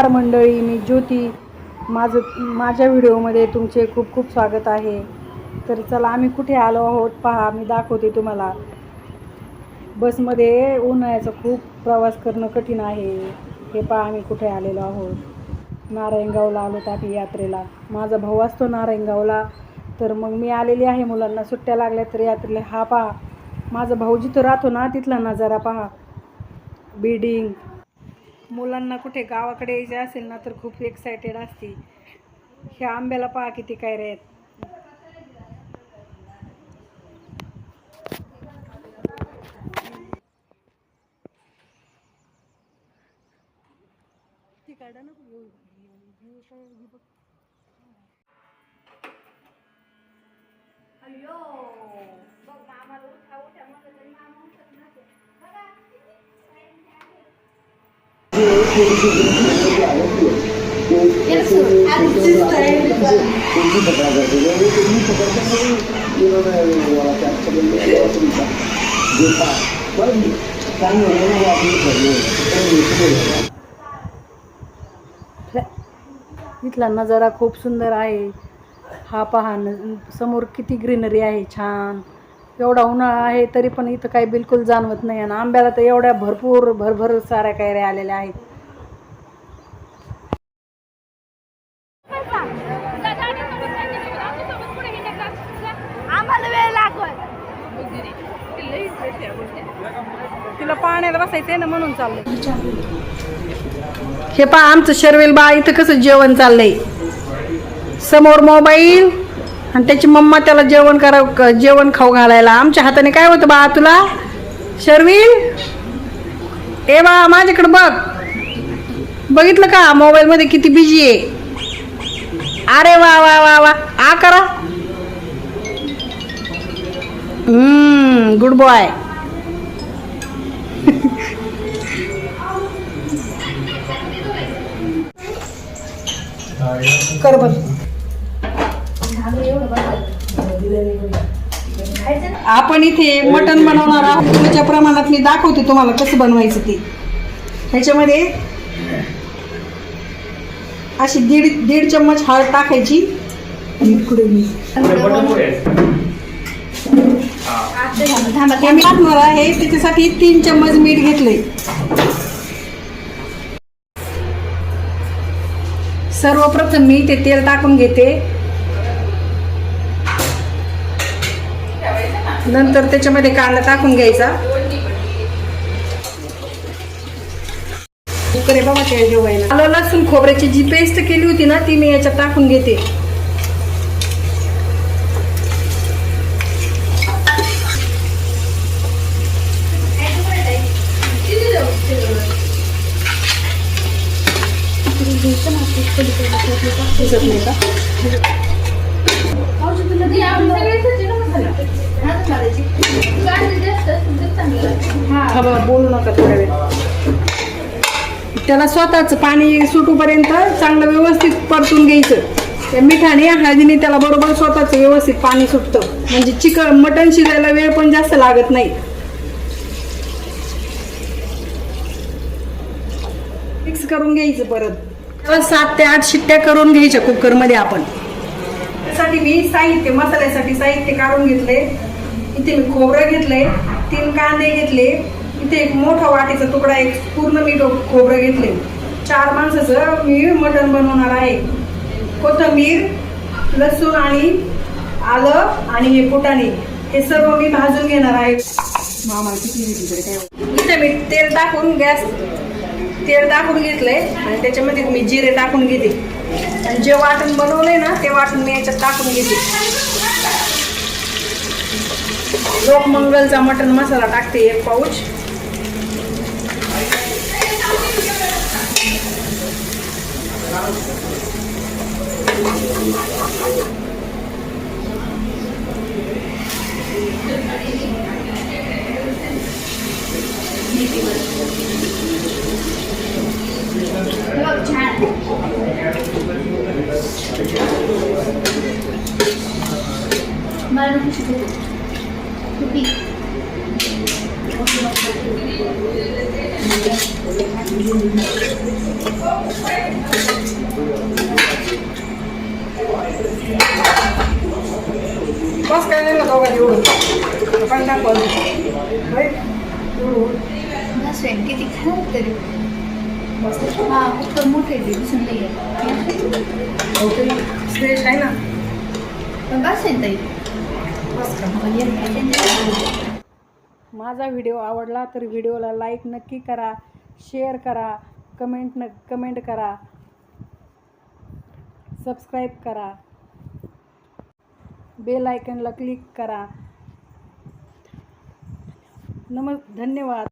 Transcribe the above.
नमस्कार मंडळी मी ज्योती. माझं माझ्या व्हिडिओमध्ये तुमचे खूप खूप स्वागत आहे. तर चला आम्ही कुठे आलो आहोत पहा मी दाखवते तुम्हाला. बसमध्ये उन्हाळ्याचा खूप प्रवास करणं कठीण आहे. हे पहा आम्ही कुठे आलेलो आहोत. नारायणगावला आलो तापी यात्रेला. माझा भाऊ असतो नारायणगावला. तर मग मी आलेली आहे मुलांना सुट्ट्या लागल्या तर यात्रेला. हा पहा माझा भाऊ जिथं राहतो ना तिथला नजारा पहा. बिल्डिंग मुलांना कुठे गावाकडे यायचे असेल ना तर खूप एक्सायटेड असते ह्या आंब्याला पहा किती काय रे आहेत. इथला नजारा खूप सुंदर आहे. हा पहा न समोर किती ग्रीनरी आहे छान. एवढा उन्हाळा आहे तरी पण इथं काही बिलकुल जाणवत नाही. आणि आंब्याला तर एवढ्या भरपूर भरभर साऱ्या कैऱ्या आलेल्या आहेत. तिला पाण्याला बसायचंय ना म्हणून चाललंय. हे पहा आमचं शर्वेल बा इथं कसं जेवण चाललंय. समोर मोबाईल आणि त्याची मम्मा त्याला जेवण करा जेवण खाऊ घालायला. आमच्या हाताने काय होतं बा तुला? शर्विल? ए बा माझ्याकडे बघ. बघितलं का? मोबाईल मध्ये किती बिझी आहे. अरे वा वा वा वा. आ करा. हम्म गुड बॉय कर आपण इथे मटण बनवणार आहोत. त्याच्या प्रमाणात मी दाखवते तुम्हाला कसं बनवायचं ते. ह्याच्यामध्ये अशी दीड दीड चम्मच हळद टाकायची. इकडे मी. मी टाकणार आहे. त्याच्यासाठी तीन चम्मच मीठ घेतले सर्वप्रथम मी ते तेल टाकून घेते. नंतर त्याच्यामध्ये कांदा टाकून घ्यायचा. इकडे बघा जेवायला. आलं लसूण खोबऱ्याची जी पेस्ट केली होती ना ती मी याच्यात टाकून घेते. दिसत नाही का हा बाबा बोलू नका थोड्या वेळ. त्याला स्वतःच पाणी सुटूपर्यंत चांगलं व्यवस्थित परतून घ्यायचं. त्या मिठाने हळदीने त्याला बरोबर स्वतःच व्यवस्थित पाणी सुटतं. म्हणजे चिकन मटण शिजायला वेळ पण जास्त लागत नाही. मिक्स करून घ्यायचं परत. त्याला सात ते आठ शिट्ट्या करून घ्यायच्या कुकरमध्ये आपण. त्यासाठी मी साहित्य मसाल्यासाठी साहित्य काढून घेतले. इथे मी खोबरं घेतले तीन कांदे घेतले. इथे एक मोठा वाटीचा तुकडा एक पूर्ण मी खोबरं घेतले. चार माणसाचं मी मटण बनवणार आहे. कोथिंबीर लसूण आणि आलं आणि हे फुटाणे. हे सर्व मी भाजून घेणार आहे. मामा किती हो? इथे मी तेल टाकून गॅस तेल टाकून घेतलंय आणि त्याच्यामध्ये मी जिरे टाकून घेते. आणि जे वाटण बनवलंय ना ते वाटण मी याच्यात टाकून घेते. लोकमंगलचा मटण मसाला टाकते एक पाऊच. छान मला नको शिकवू. तू पी. बस काय नाही ना दोघांनी एवढं पण टाकून होय? एवढं. बस आहे, किती खराब तरी हा मोठे दिसून नाही ओके फ्रेश आहे ना पण बस ताई बस का माझा व्हिडिओ आवडला तर व्हिडिओला लाईक नक्की करा शेअर करा कमेंट न कमेंट करा. सबस्क्राईब करा. बेल आयकनला क्लिक करा. नम धन्यवाद.